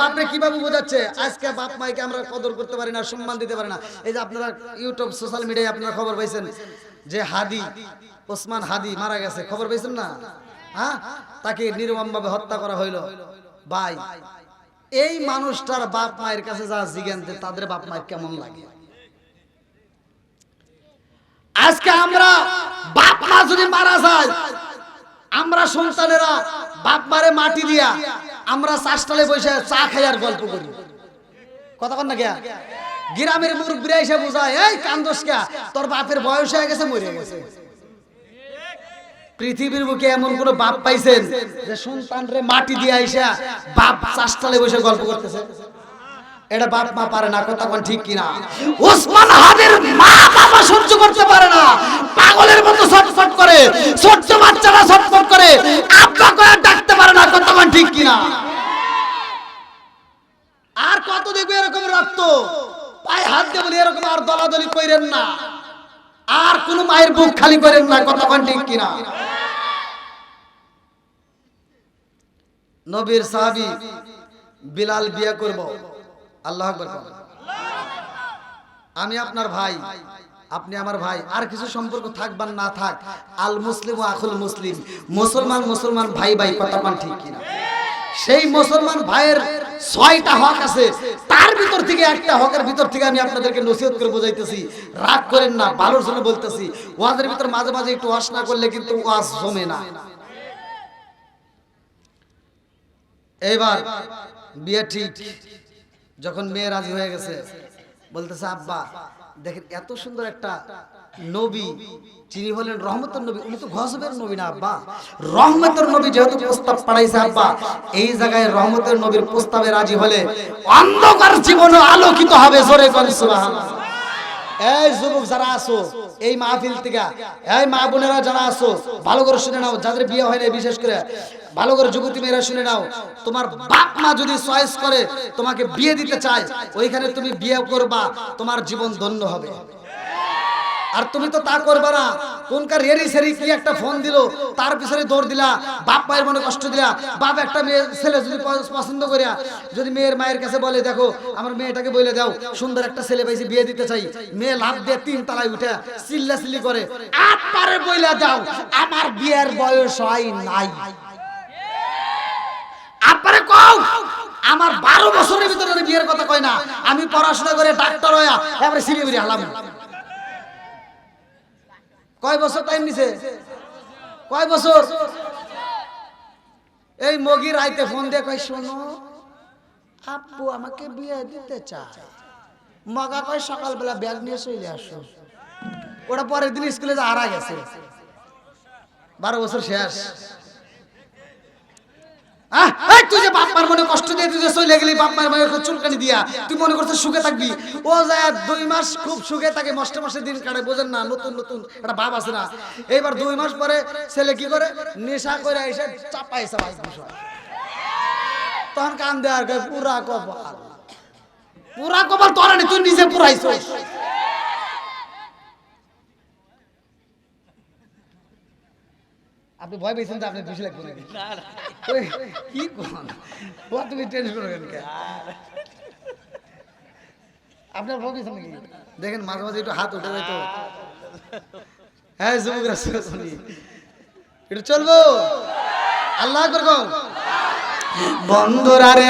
বাপরে কীভাবে বোঝাচ্ছে? আজকে বাপ মাইকে আমরা কদর করতে পারি না, সম্মান দিতে পারি না। এই যে আপনারা ইউটিউব সোশ্যাল মিডিয়ায় আপনারা খবর পাইছেন যে হাদি, ওসমান হাদি মারা গেছে। খবর পাইছেন না? হ্যাঁ? তাকে নির্মমভাবে হত্যা করা হইল। ভাই, এই মানুষটার বাপ মায়ের কাছে যা জিজ্ঞানতে তাদের বাপ মায়ের কেমন লাগে? আজকে আমরা বাপ মা যদি মারা যায়, আমরা সন্তানেরা বাপ মারে মাটি দিয়া আমরা চাষটালে বসে চা খাই আর গল্প করি। কন না গিয়া গ্রামের মুরব্বীরা এসে বোঝায়, এই কান্দোস কে তোর বাপের বয়স হয়ে গেছে, মরে গেছে। পৃথিবীর বুকে এমন কোন বাপ পাইছেন যে সন্তানরে মাটি দিয়ে আইসা বাপ চাষটালে বসে গল্প করতেছে। এটা বাপ মা পারে না, কথা কোন ঠিক কিনা? ওসমান হাদের মা বাবা সহ্য করতে পারে না। পাগলের মতো ছটফট করে ছোট্ট বাচ্চারা ছটফট করে, আব্বা কয়ে ডাকতে পারে না, কথা কোন ঠিক কিনা? আর কত দেখবে এরকম রক্ত? পায়ে হাত দিয়ে বলি, এরকম আর দলাদলি কইরেন না। আর কোন মায়ের বুক খালি করেন না, কথা কোন ঠিক কিনা? নবীর সাহাবী বিলাল বিয়ে করব। আল্লাহ। আমি আপনার ভাই, আপনি আমার ভাই, আর কিছু সম্পর্ক থাকবার না থাক, আল মুসলিম ও আখুল মুসলিম। মুসলমান মুসলমান ভাই ভাই কথা পান ঠিক কিনা? সেই মুসলমান ভাইয়ের ছয়টা হক আছে। তার ভিতর থেকে একটা হকের ভিতর থেকে আমি আপনাদেরকে নসিহত করে বোঝাইতেছি। রাগ করেন না ভালোর জন্য বলতেছি। ওয়াজের ভিতর মাঝে মাঝে একটু ওয়াশ না করলে কিন্তু ওয়াজ জমে না। এবার বিয়ে ঠিক, যখন মেয়ে রাজি হয়ে গেছে, বলতেছে, আব্বা, দেখেন এত সুন্দর একটা নবী, যিনি হলেন রহমতের নবী, উনি তো গজবের নবী না আব্বা। রহমতের নবী যেহেতু প্রস্তাব পাঠাইছে আব্বা, এই জায়গায় রহমতের নবীর প্রস্তাবে রাজি হলে অন্ধকার জীবন আলোকিত হবে জোরে করে সুবহানাল্লাহ। এই যুবক যারা আছো, এই মাহফিল থেকে, এই মা বোনেরা যারা আছো, ভালো করে শুনে নাও, যাদের বিয়ে হয় না বিশেষ করে, ভালো করে যুবতী মেয়েরা শুনে নাও, তোমার বাপ মা যদি চয়েস করে তোমাকে বিয়ে দিতে চায়, ওইখানে তুমি বিয়ে করবা, তোমার জীবন ধন্য হবে। আর তুমি তো তা করবে না। কোনকার রেরি সেরি কি একটা ফোন দিল, তার পিছনে দৌড় দিলা, বাপ মায়ের মনে কষ্ট দিলা, বাপ একটা মেয়ে, ছেলে যদি পছন্দ করিয়া, যদি মেয়ের মায়ের কাছে বলে, দেখো, আমার মেয়েটাকে বলে দাও, সুন্দর একটা ছেলে পাইছি, বিয়ে দিতে চাই। মেয়ে লাভ দিয়ে তিন তালায় উঠে চিল্লা চিল্লি করে আপারে বইলা দাও, আমার বিয়ের বয়স হয় নাই। আপারে কও, আমার বারো বছরের ভিতরে বিয়ের কথা কয় না, আমি পড়াশোনা করে ডাক্তার হইয়া, এবারে সিলিগুড়ি হালাম। কয় বছর টাইম নিছে? কয় বছর? এই মগি রাইতে ফোন দিয়ে কয়, শোনো, আপু আমাকে বিয়ে দিতে চায়। মগা কয়, সকালবেলা ব্যাগ নিয়ে চলে আসো। ওটা পরের দিন স্কুলে যা হারা গেছে। বারো বছর শেষ। এইবার দুই মাস পরে ছেলে কি করে? নেশা করে এসে চাপাই চাপাই তখন কান দেওয়ার পুরা কপাল। পুরা কপাল তোরা তুই নিজে পুরাইছিস। আপনি ভয় পেয়েছেন তো আপনি খুশি লাগবে নাকি? কি কোন? ও তুমি টেনশন করবেন আপনার ভয় পেয়েছেন নাকি? দেখেন মাঝে মাঝে একটু হাত উঠে যাইতো হ্যাঁ যুবকরা শুনি একটু চলবো? আল্লাহ করব বন্ধুরা রে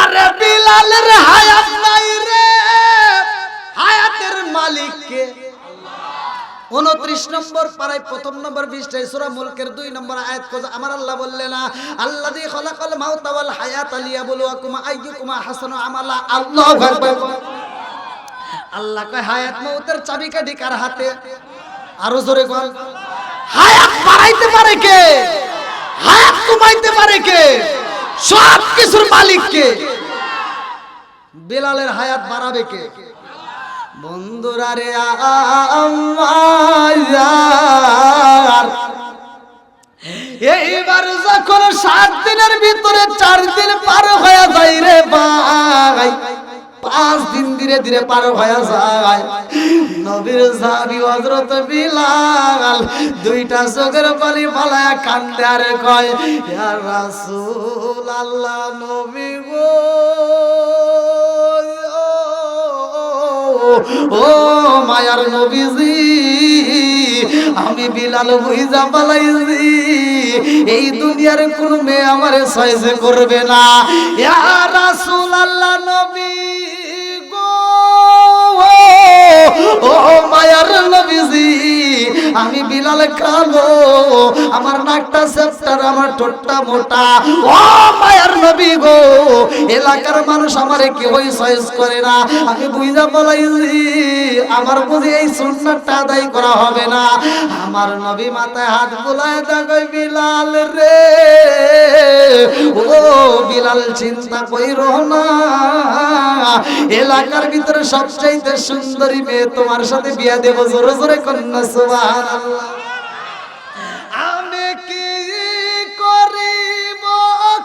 আরে বিলালের হায়াত নাই রে। মালিককে। উনত্রিশ নম্বর পাড়ায় প্রথম নম্বর সুরা মুলকের দুই নম্বর আয়াত কোজা আমার আল্লাহ আল্লাহ দিয়ে হায়াত আলিয়া বলুয়াকুমা আইয়ুকুমা হাসানু আমালা। আল্লাহু আল্লাহ কয়, হায়াত কার হাতে? আরও জোরে বল। হায়াত বাড়াইতে পারে কে? হায়াত কমাইতে পারে কে? সব কিছুর মালিক কে বেলালের হায়াত বাড়াবে কে? বন্ধুরা রে আমার। এইবার যখন সাত দিনের ভিতরে চার দিন পার হয়ে যায় রে ভাই, পাঁচ দিন ধীরে ধীরে পার হয়ে যায়। নবীর সাহাবী হযরত বিলাল দুইটা চোখের পানি ফালায়া কান্দে আর কয়, ইয়া রাসূল আল্লাহ নবী গো। ও মায়ার নবীজি, আমি বিলাল বুঝা পালাইছি। এই দুনিয়ার কোন মেয়ে আমার সয়েজ করবে না। ইয়া রাসূল আল্লাহ নবী। আমি বিলাল কালো আমার নাকটা সেপ্টার, আমার ঠোঁটটা মোটা। ও মায়ার নবী গো, এলাকার মানুষ করে না। আমি বুঝা আমার বুঝি এই আদায় করা হবে না। আমার নবী মাথায় হাত বুলায় দেখো বিলাল রে। ও বিলাল, চিন্তা কইরো না। এলাকার ভিতরে সবচাইতে সুন্দরী মেয়ে তোমার সাথে বিয়া দেব, জোরে জোরে কন্যা, সুবহানাল্লাহ। আমি কি করিব,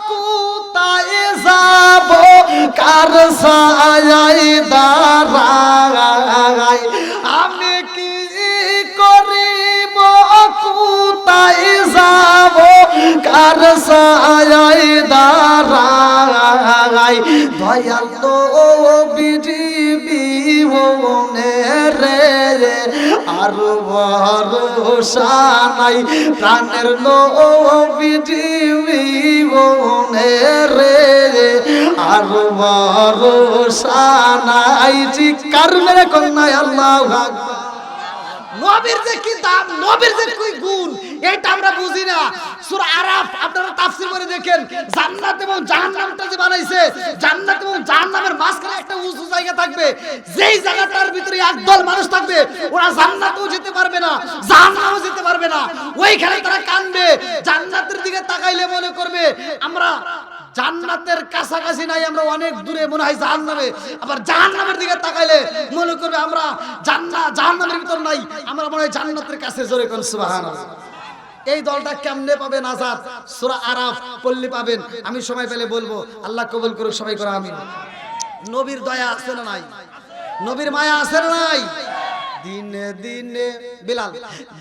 কোথায় যাব, কার সায়াই দাঁড়াই আমি কি করিব, কোথায় যাব, কার সায়াই দাঁড়াই দয়াল বিজিবি মনে রে আর ভরসা নাই। প্রাণের নবীজি মনে রে আর ভরসা নাই। চিৎকার মেরে কন্যা আল্লাহ আকবার। নবীর যে কি দাম নবীর যে কি গুণ এটা আমরা বুঝি না। সূরা আরাফ, আপনারা তাফসীর করে দেখেন, জান্নাত এবং জাহান্নামটা যে বানাইছে, জান্নাত এবং জাহান্নামের মাঝখানে একটা উঁচু জায়গা থাকবে। যেই জায়গাটার ভিতরে একদল মানুষ থাকবে, ওরা জান্নাতেও যেতে পারবে না, জাহান্নামেও যেতে পারবে না। ওইখানে তারা কানবে, জান্নাতের দিকে তাকাইলে মনে করবে, আমরা জান্নাতের কাছাকাছি নাই, আমরা অনেক দূরে মনে হয় জাহান্নামে। আবার জাহান্নামের দিকে তাকাইলে মনে করবে আমরা জান্নাত জাহান্নামের ভিতর নাই, আমরা মনে হয় জান্নাতের কাছে জোরে কোন সুবহানাল্লাহ। এই দলটা কেমনে পাবেন আজাদ? সূরা আরাফ পল্লী পাবেন। আমি সময় পেলে বলব, আল্লাহ কবুল করুক, সবাই করে আমিন। নবীর দয়া আছে না নাই? নবীর মায়া আছে না নাই? দিনে দিনে, বিলাল।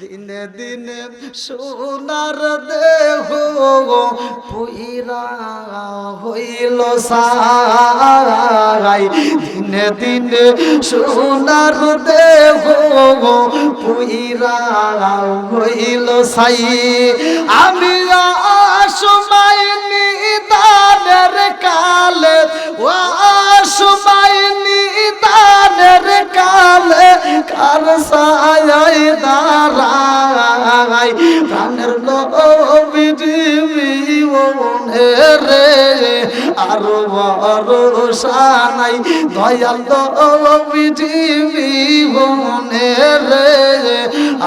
দিনে দিনে সোনার দেহ পুইরা হইল সাই দিনে দিনে সোনার দেহ পুইরা হইল সাই। আমি সময় কার সায়াই দাঁড়াই প্রাণের নবীজি মনে রে আর ভরসা নাই। দয়াল নবীজি মনে রে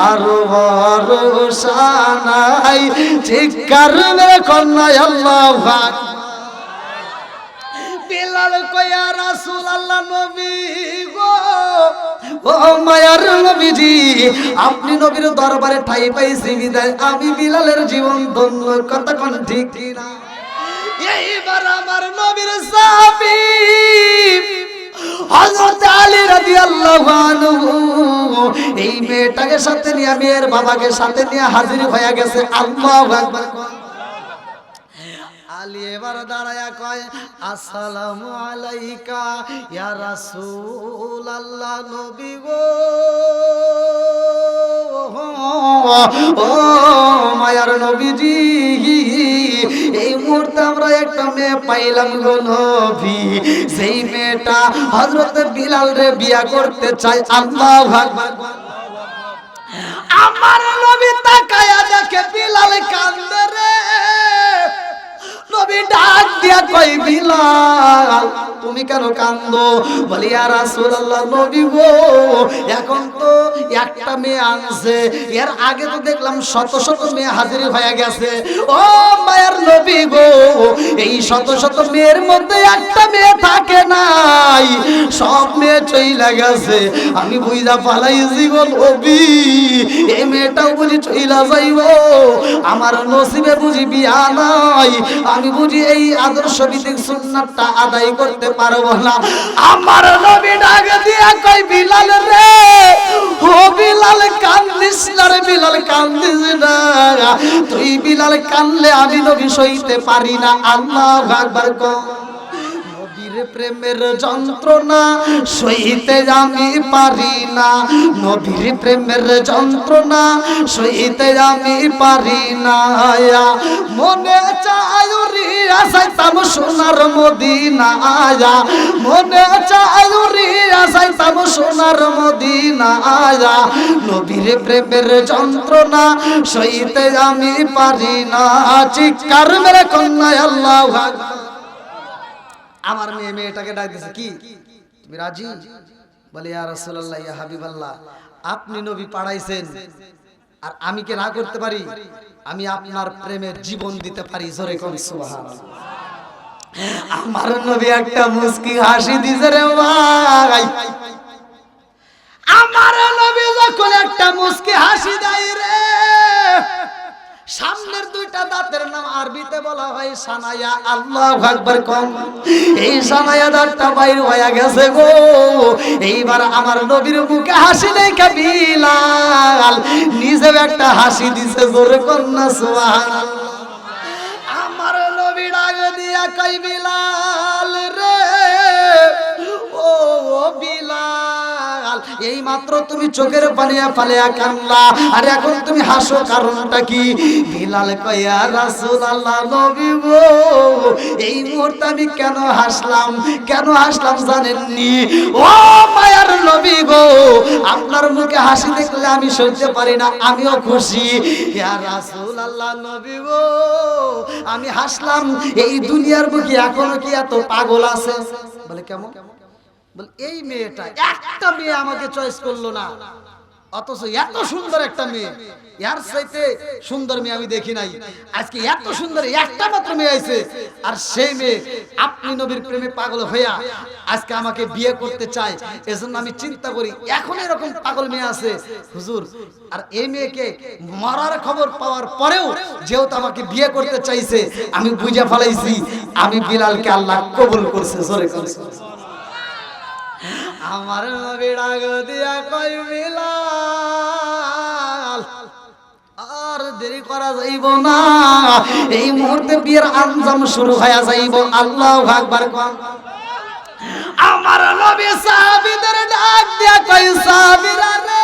আর ভরসা নাই। চিৎকার মেরে কন্যায় আল্লাহ বিলাল কয়া রাসূল আল্লাহ নবী গো। ও মায়ার নবীজি, আপনি নবীর দরবারে ঠাই পাইছি বিদায়। আমি বিলালের জীবন ধন্য কতক্ষণ ঠিক কিনা? এইবার আমার নবীর সাহাবী হযরত আলী রাদিয়াল্লাহু আনহু, এই মেয়েটাকে সাথে নিয়ে, মেয়ের বাবাকে সাথে নিয়ে হাজির হয়ে গেছে। আল্লাহু আকবার। আলী এবার দাঁড়ায়া কয়, আসসালামু আলাইকা, ইয়া রাসূল আল্লাহ নবী গো। ও মায়ার নবীজি, এই মুহূর্তে আমরা একটা মেয়ে পাইলাম গো নবী। সেই মেয়েটা হযরত বিলাল রে বিয়া করতে চাই আল্লাহু আকবার। আমার নবী তাকায়া দেখে বিলাল কান্দে রে। তুমি কেন কান্দো বলি আর রাসূলুল্লাহ, নবী গো, এখন তো একটা মেয়ে আনছে। এর আগে তো দেখলাম শত শত মেয়ে হাজির হয়ে গেছে। ও মায়ের শত শত মেয়ের মধ্যে একটা মেয়ে থাকে নাই। সব মেয়ে চইলা গেছে। আমি বুঝা পালাইছি জীবন নবী। এই মেয়েটাও বুঝি চইলা যাইব। আমার নসিবে বুঝি বিয়া নাই। আমি বুঝি এই আদর্শ ভিত্তিক সুন্নাতটা আদায় করতে পারব না। আমার নবী ডাক দিয়া কই বিলাল রে, ও বিলাল, কান্দিস না রে বিলাল, কান্দিস না। তুই বিলাল কানলে আমি নবী সইতে পারি না। আল্লাহ আকবার প্রেমের যন্ত্রণা সইতে আমি পারি না। নবীর প্রেমের যন্ত্রণা সইতে আমি পারি না। মনে চায় রিয়া সাইতাম সোনার মদিনা মনে চায় রিয়া সাইতাম সোনার মদিনা আয়া, নবীর প্রেমের যন্ত্রণা সইতে আমি পারি না। চিৎকার মেরে কন্যা আল্লাহ আমার মেয়ে মেয়েটাকে ডাক দিছে, কি? তুমি রাজি? বলে, ইয়া রাসূলুল্লাহ, ইয়া হাবিবাল্লাহ, আপনি নবী পাড়াইছেন। আর আমি কি না করতে পারি? আমি আপনার প্রেমের জীবন দিতে পারি। জোরে কোন, সুবহানাল্লাহ। আমার নবী একটা মুস্কি হাসি দিছে রে ভাই। আমার নবী যখন একটা মুস্কি হাসি দেয় রে, সামনের দুইটা দাঁতের নাম আরবিতে বলা হয় সানায়া, আল্লাহ আকবার কম। এই সানায়া দাঁতটা বাইর হয়ে গেছে গো। এইবার আমার নবীর মুখে হাসি দেখা বিলাল নিজে একটা হাসি দিছে জোরে কন্যা, সুবহানাল্লাহ। আমার নবী ডাক দিয়া, কই বিলাল? এই মাত্র তুমি চোখের পানিয়া ফালিয়া কান্লা। আর এখন তুমি হাসো, কারণটা কি? বিলাল কইয়া রাসূল আল্লাহ নবী গো, এই মুহূর্তে আমি কেন হাসলাম? কেন হাসলাম জানেননি? ও মায়ার নবী গো, আপনার মুখে হাসি দেখলে আমি সহ্য পারি না, আমিও খুশি। ইয়া রাসূল আল্লাহ নবী গো, আমি হাসলাম, এই দুনিয়ার বুকে এখনও কি এত পাগল আছে? বলে, কেমন? এই মেয়েটা, একটা মেয়ে আমাকে চয়েস করল না। অথচ এত সুন্দর একটা মেয়ে। এর চাইতে সুন্দর মেয়ে আমি দেখি নাই। আজকে এত সুন্দর একটা মাত্র মেয়ে আইছে। আর সেই মেয়ে, আপনি নবীর প্রেমে পাগল হইয়া আজকে আমাকে বিয়ে করতে চায়। এজন্য আমি চিন্তা করি, এখন এরকম পাগল মেয়ে আছে। হুজুর, আর এই মেয়েকে মরার খবর পাওয়ার পরেও যেহেতু আমাকে বিয়ে করতে চাইছে, আমি বুঝে ফেলাইছি, আমি বিলালকে আল্লাহ কবুল করছে, জোরে করছে আমার নবী ডাক দিয়া কই বিলাল, আর দেরি করা যাইব না। এই মুহূর্তে বিয়ের আঞ্জাম শুরু হয়ে যাইব। আল্লাহ আকবার কোন আমার নবী সাহাবীদের ডাক দিয়া কই সাহাবীরা রে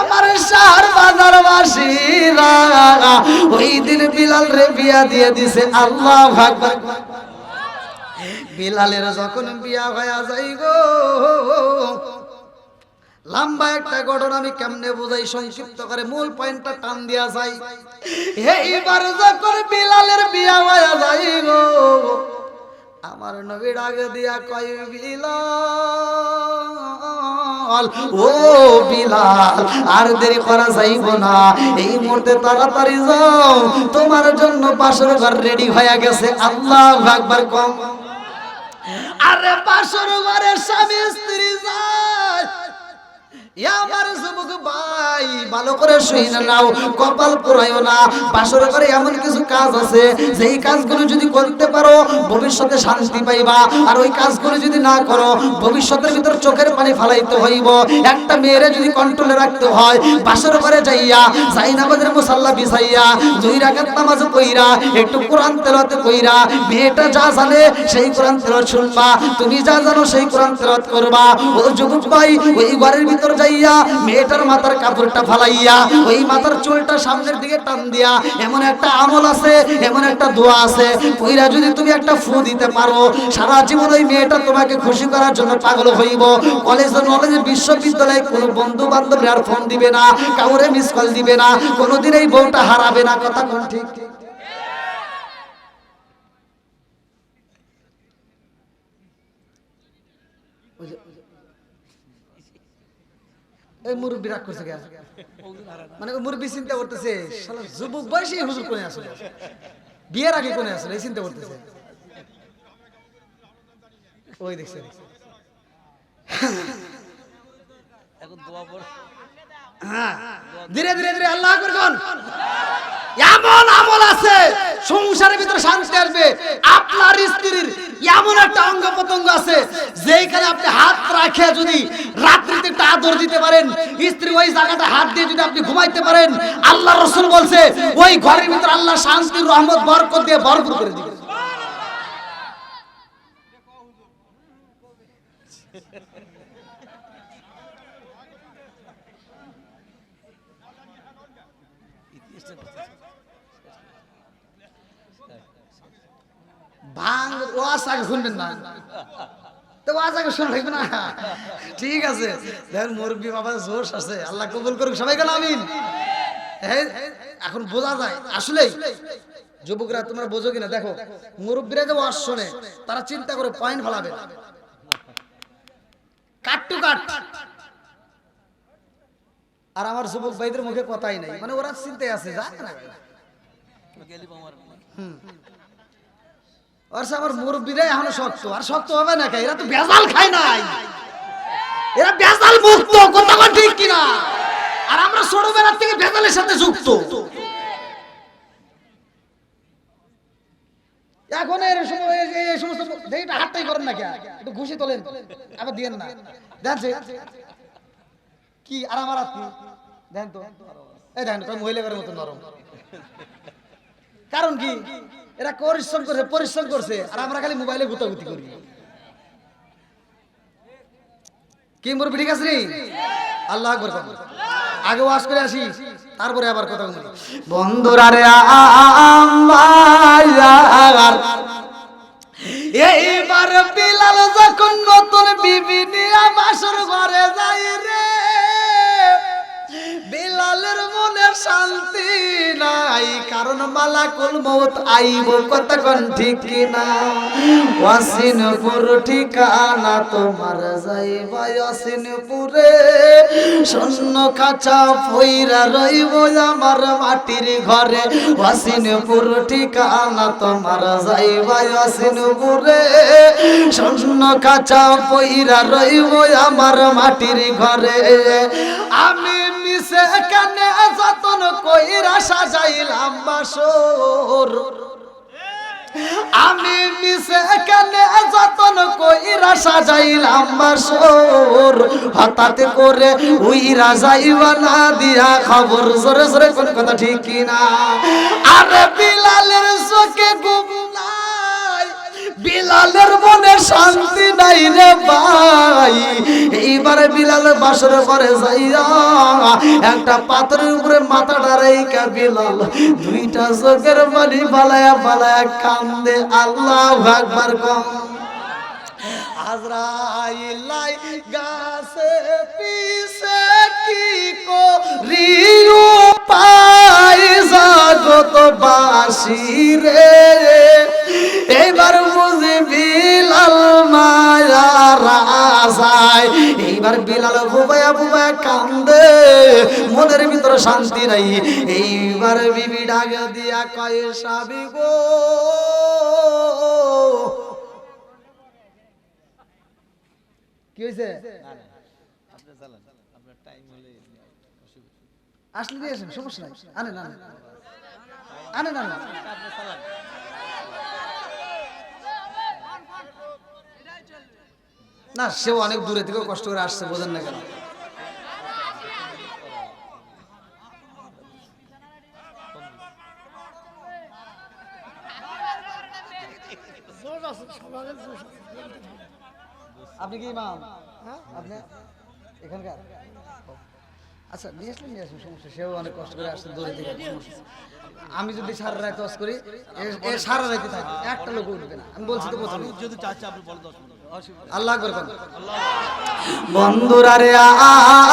আমার শহর বাজার বাসীরা ওই দিন বিলাল রে বিয়া দিয়ে দিছে, আল্লাহ আকবার। বিলালের যখন বিয়া হয়ে যাই গো, লম্বা একটা ঘটনা আমি কেমনে বুঝাই, সংক্ষিপ্ত করে মূল পয়েন্টটা টান দিয়া যাই। এইবার যখন বিলালের বিয়া হয়ে যাই গো, আমার নবীর আগে দিয়া কয়, বিলাল ও বিলাল, আর দেরি করা যাইব না। এই মুহূর্তে তাড়াতাড়ি যাও। তোমার জন্য পাশের ঘর রেডি হয়ে গেছে। আল্লাহ আকবার কম। আরে পাশের ঘরে স্বামী স্ত্রী যায় এ আমার যুবক ভাই ভালো করে শুনে নাও, কপাল পোড়াইও না। বাসর করে এমন কিছু কাজ আছে, যেই কাজগুলো যদি করতে পারো, ভবিষ্যতে শান্তি পাইবা। আর ওই কাজগুলো যদি না করো, ভবিষ্যতের ভিতর চোখের পানি ফালাইতে হইব। একটা মেয়েরে যদি কন্ট্রোলে রাখতে হয়, বাসর করে যাইয়া যাই নামাজের মুসাল্লা বিছাইয়া দুই রাকাত নামাজ কইরা একটু কোরআন তেলাওয়াত কইরা, মেয়েটা যা জানে সেই কোরআন তেলাওয়াত শুনবা। তুমি যা জানো সেই কোরআন তেলাওয়াত করবা। ও যুবক ভাই, ওই ঘরের ভিতর যাইয়া মেয়েটার মাথার কাপড়টা ফালাইয়া ওই মাথার চুলটা সামনের দিকে টান দিয়া, এমন একটা আমল আছে, এমন একটা দোয়া আছে। ওইরা যদি তুমি একটা ফু দিতে পারো, সারা জীবন ওই মেয়েটা তোমাকে খুশি করার জন্য পাগল হইব। কলেজ নলেজ বিশ্ববিদ্যালয়ে কোনো বন্ধু বান্ধব আর ফোন দিবে না, কাউরে মিস কল দিবে না, কোনোদিন এই বউটা হারাবে না, কথা কোন ঠিক? এই মুরব্বী রাগ করছে কে মানে মুরব্বী চিন্তা করতেছে যুবক বয়সে হুজুর কোনে আসলে? বিয়ের আগে কোনে আসলে? এই চিন্তা করতেছে। ওই দেখছে এখন দোয়া পড়ে হ্যাঁ। ধীরে ধীরে ধীরে, আল্লাহ আকবার কোন। এমন আমল আছে, সংসারের ভিতরে শান্তি আসবে। আপনার স্ত্রীর এমন একটা অঙ্গ প্রত্যঙ্গ আছে যেখানে আপনি হাত রাখে যদি রাত্রিতে একটা দিতে পারেন, স্ত্রী ওই জায়গাটা হাত দিয়ে যদি আপনি ঘুমাইতে পারেন, আল্লাহ রসুল বলছে, ওই ঘরের ভিতরে আল্লাহ শান্তির রহমত, বরকত দিয়ে ভরপুর করে দিবে লাগবে না। ঠিক আছে। মুরব্বী বাবা জোশ আছে। আল্লাহ কবুল করুক। সবাই কেন আমিন? এখন বোঝা যায়। আসলেই, যুবকরা তোমরা বোঝো কিনা? দেখো, মুরব্বীরা যে ওয়াজ শোনে, তারা চিন্তা করে পয়েন্ট ফলাবে। কাট টু কাট। আর আমার যুবক ভাইদের মুখে কথাই নাই। মানে ওরা চিন্তায় আছে যা না। এখনও শক্ত। আর এরা তো খায় নাই। আর আমরা থেকে বেজালের সাথে যুক্ত। এখন এর সময় এই- হাতটাই করেন না কে? একটু ঘুষি তোলেন। আবার দিয়েন না। কি? আর আমার কি দেখেন তো। এই দেখেন তো মহিলাদের মতো নরম। কারণ কি? এরা পরিশ্রম করছে পরিশ্রম করছে, আর আমরা খালি মোবাইলে গুতাগুতি করি। কি মুরবি ঠিক আছে আল্লাহ আকবার। আগে ওয়াজ করে আসি, তারপরে আবার কথা বলি। বন্ধুরা রে আমার এইবার বিলাল যখন নতুন বিবি নিয়ে বাসর ঘরে যাই রে। বিলালের মনে শান্তি নাই, কারণ মালাকুল মৌত আইব কতক্ষণ ঠিক না ওয়াসিনপুর ঠিকানা তোমার যাইবা ওয়াসিনপুরে। শূন্য খাঁচা ফইরা রইব আমার মাটির ঘরে। ওয়াসিনপুর ঠিকানা তোমার যাইবা ওয়াসিনপুরে। শূন্য খাঁচা ফইরা রইব আমার মাটির ঘরে। আমি মিশে কানে যতন কইরা সাজাইলাম বাসর। আমি মিশে কানে যতন কইরা সাজাইলাম বাসর। হঠাৎ করে উইরা যাইবা না দিয়া খবর জোরে জোরে কোন কথা ঠিক কিনা? আরে বিলালের চোখে নাই। বিলালের মনে শান্তি নাই রে ভাই। এইবারে বিলাল বাসর পরে যাইয়া একটা পাথরের উপরে মাথাটা রেখা বিলাল, দুইটা চোখের বাড়ি পালায়া পালায়া কান্দে, আল্লাহ একবার কম। আজরাইলাই গাছে পিছে কি করিও জাগত বাসি রে। এবার বুঝি বিলাল মায়া রাজায়। এইবার বিলাল বুবায়া বুবায়া কান্দে, মনের ভিতরে শান্তি নাই। এইবার বিবি ডাক দিয়া কয়ে সাবি গো কি হয়েছে আপনি চালান আপনার টাইম হলে আসলে দিয়ে আসেন সমস্যা নাই। আনে না আনে না না সেও অনেক দূরে থেকে কষ্ট করে আসছে বোঝেন না কেন। আপনি কি ইমাম? আপনি? এখানকার? আচ্ছা নিয়ে আসলে নিয়ে আসুন সমস্যা সেও অনেক কষ্ট করে আসছে দূরে থেকে আমি যদি সারা রাত করি এ- সারা রাতে থাকবে একটা লোক উঠবে না। আমি বলছি তো প্রথমে। যদি চাচ্ছে আপনি দশ আল্লাহ বন্ধুরা রে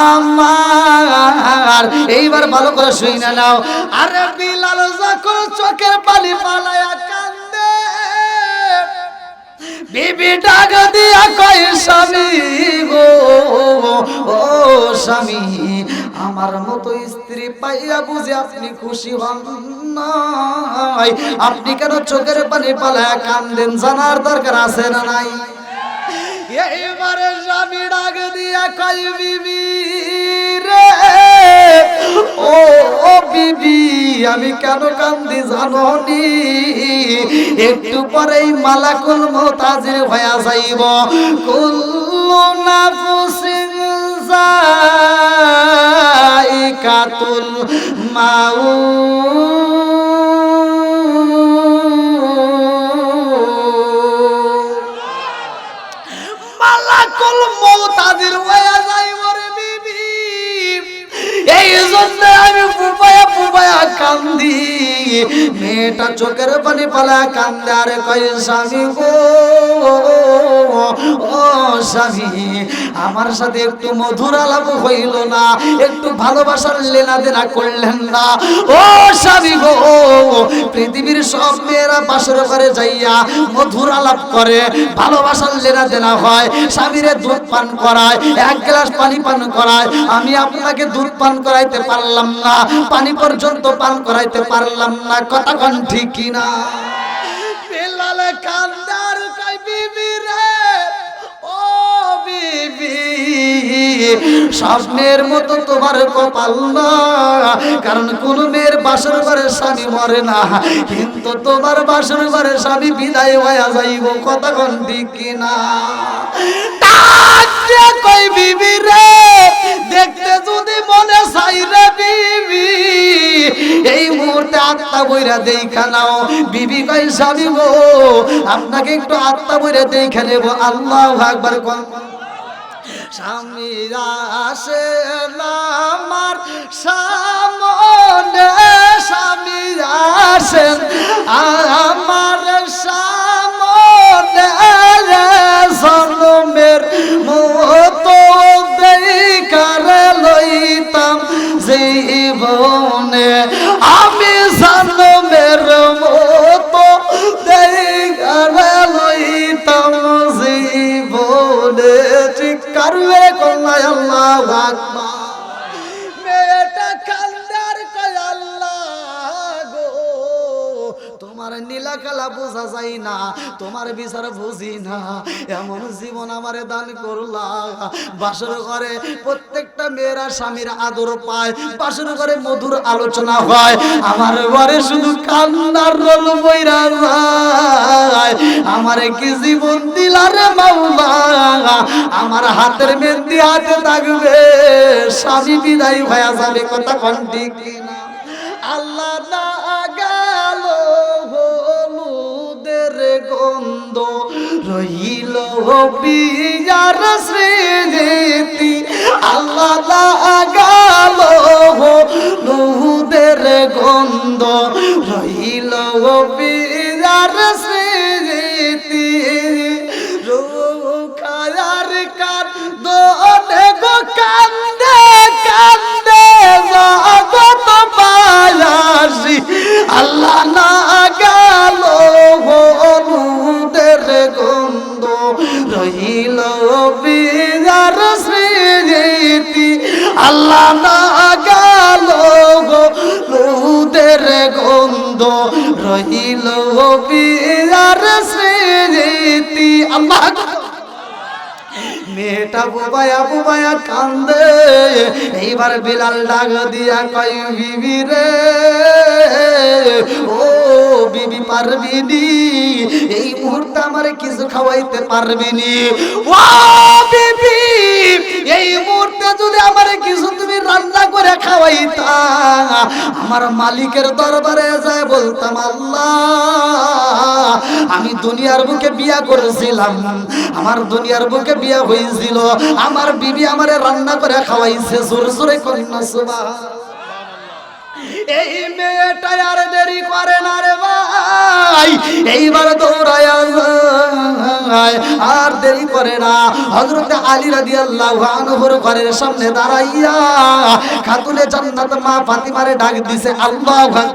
আমার এইবার ভালো করে শুই না নাও। আরে বিলাল যখন চোখের পানি পালায়া কান্দে বিবি ডাক দিয়া কই স্বামী গো ও স্বামী আমার মতো স্ত্রী পাইয়া বুঝে আপনি খুশি হন নাই। আপনি কেন চোখের পানি পালায় কান্দেন? জানার দরকার আছে না নাই? এইবারে স্বামী ডাক দিয়া কই বিবি রে, ও ও বিবি, আমি কেন কান্দি জাননি? একটু পরেই মালাকুল মোতাজির হয়ে যাইব। কুল্লু নাফসিন যায়িকাতুল মাউত মালাকুল মৌত হাজির হয়ে যাইব বিবি এই জন্য আমি পুপায়া পুপায়া কান্দি। মেয়েটা চোখের পানি পালা কান্দে। আরে স্বামী গো, ও স্বামী আমার সাথে একটু মধুর আলাপ হইল না, একটু ভালোবাসার লেনা দেনা করলেন না। ও স্বামী গো, পৃথিবীর সব মেয়েরা বাসর ঘরে যাইয়া মধুর আলাপ করে, ভালোবাসার লেনা দেনা হয়। স্বামীরে দুধ পান করায়, এক গ্লাস পানি পান করায়। আমি আপনাকে দুধ পান করাইতে পারলাম না, পানি পর্যন্ত পান করাইতে পারলাম না, কথা কন ঠিক কিনা? বেলালে স্বপ্নের মতো তোমার কপাল না। কারণ কোন মেয়ের বাসর ঘরে স্বামী মরে না। কিন্তু তোমার বাসর ঘরে স্বামী বিদায় হয়ে যাইব কন ঠিক কিনা। কই দেখতে যদি মনে চাই রে বিবি। এই মুহূর্তে আত্মা বইরা দেখা নাও। বিবি কই স্বামী আপনাকে একটু আত্মা বইরা দেখা নেব। আল্লাহ আকবার কোন। স্বামী আসে আমার সামনে স্বামী আসেন আমার সামনে জন্মের মতো দেখার লইতাম জীবনে। আমি আল্লাহ আকবার। কালা বোঝা যায় না। তোমার বিচার বুঝি না। এমন জীবন আমারে দান করলা। বাসর ঘরে প্রত্যেকটা মেয়েরা স্বামীর আদর পায়। বাসর ঘরে মধুর আলোচনা হয়। আমার ঘরে শুধু কান্নার রোল বইরা যায়। আমারে কি জীবন দিলারে মাওলা? আমার হাতের মেহেন্দি হাতে থাকবে। স্বামী বিদায় হয়ে যাবে। কথা কিনা? গন্ধ রইল বিয়ার স্মৃতি। আল্লাহ গেল হলুদের গন্ধ রইল বিয়ার স্মৃতি। রোখায়ার কান্দ গো কান্দে কান্দে এইবার বিলাল ডাক দিয়া কই বিবি রে, ও বিবি পারবি নি? এই মুহূর্তে আমারে কিছু খাওয়াইতে পারবিনি ও বিবি, এই মুহূর্তে যদি আমারে কিছু তুমি রান্না করে খাওয়াইতা, আমার মালিকের দরবারে যায় বলতাম, আল্লাহ আমি দুনিয়ার বুকে বিয়া করেছিলাম। আমার দুনিয়ার বুকে বিয়া হয়েছিল। আমার বিবি আমারে রান্না করে খাওয়াইছে, জোর জোরে কন্যা সুবা এই মেয়েটা আর দেরি করে না রে ভাই। এইবার দৌড়ায় আর দেরি করে না। হযরত আলী রাদিয়াল্লাহু আনহুর ঘরের সামনে দাঁড়াইয়া খাতুনে জান্নাত মা ফাতিমারে ডাক দিছে, আল্লাহু আকবার।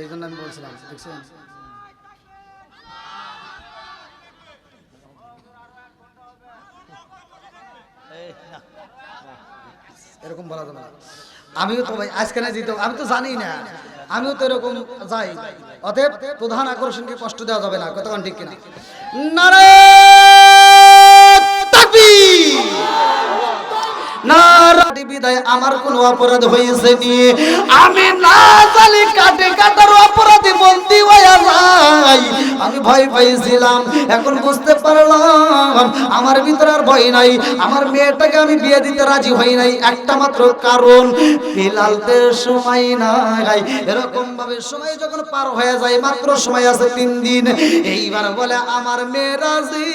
এই জন্য আমি বলছিলাম, দেখছেন? এরকম বলা যাবে না। আমিও তো ভাই, আজকে না যেতে আমি তো জানি না। আমিও তো এরকম যাই। অতএব প্রধান আকর্ষণকে কষ্ট দেওয়া যাবে না কতক্ষণ ঠিক কিনা। নারে বিদায় আমার কোনো অপরাধ হয়েছে নি। আমি না জানি কাটে কাটার অপরাধী বন্দি হয়ে যাই আমি ভয় পাইছিলাম এখন বুঝতে পারলাম আমার ভিতরে আর ভয় নাই। আমার মেয়েটাকে আমি বিয়ে দিতে রাজি হই নাই, একটা মাত্র কারণ বিলালতে সময় নাই। এরকম ভাবে সময় যখন পার হয়ে যায়, মাত্র সময় আছে তিন দিন। এইবার বলে, আমার মেয়ে রাজি,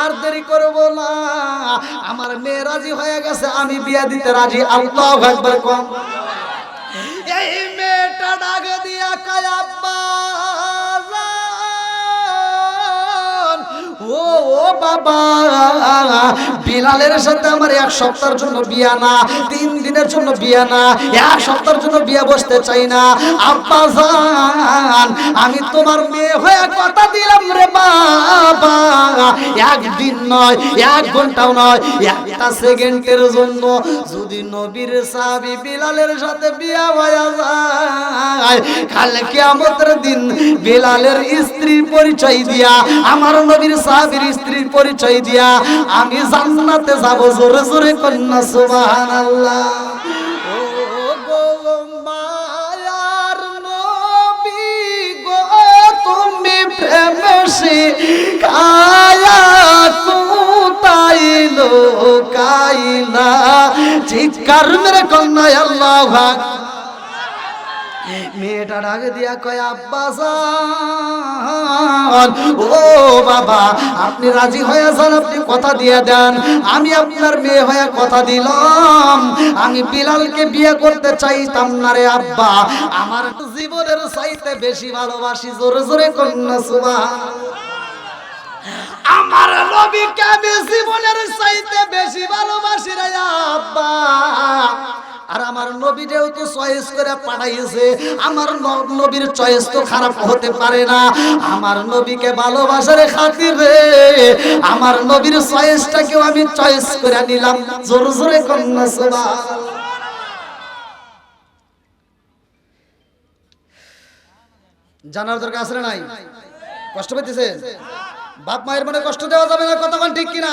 আর দেরি করব না। আমার মেয়ে রাজি হয়ে গেছে, আমি বিয়ে দিতে রাজি আল্লাহ একবার কম। এই মেয়েটা ডাক দিয়া কয় ও ও বাবা, বিলালের সাথে আমার এক সপ্তাহের জন্য বিয়া না, তিন দিনের জন্য বিয়া না, এক সপ্তাহের জন্য বিয়া বসতে চাই না। আব্বা জান, আমি তোমার মেয়ে হয়ে কথা দিলাম রে বাবা। একদিন নয়, এক ঘন্টাও নয়, একটা সেকেন্ডের জন্য যদি নবীর সাহাবী বিলালের সাথে বিয়া হয়ে যায়, কাল কিয়ামতের দিন বিলালের স্ত্রীর পরিচয় দিয়া আমার নবীর সাহাবীর স্ত্রীর পরিচয় দিয়া আমি জান্নাতে যাব জোরে জোরে কন্যা, সুবহানাল্লাহ। প্রেমসি, কায়া চিৎকার আল্লাহ মেয়েটা ডাকে দিয়া কয় আব্বাসান ও বাবা, আপনি রাজি হয়ে যান, আপনি কথা দিয়ে দেন। আমি আপনার মেয়ে হয়ে কথা দিলাম। আমি বিলালকে বিয়ে করতে চাইতাম না রে আব্বা। আমার জীবনের চাইতে বেশি ভালোবাসি, জোরে জোরে কন্যা সুবহান আমার নবীকে আমি জীবনের চাইতে বেশি ভালোবাসি রে আব্বা। আর আমার নবী যেহেতু চয়েস করে পাঠাইছে। আমার নবীর চয়েস তো খারাপ হতে পারে না। আমার নবীকে ভালোবাসার খাতিরে আমার নবীর চয়েসটাকেও আমি চয়েস করে নিলাম। জোরে জোরে কন্যা সুবহান জানার দরকার আছে নাই? কষ্ট পেতেছে বাপ মায়ের মনে কষ্ট দেওয়া যাবে না কতক্ষণ ঠিক কিনা?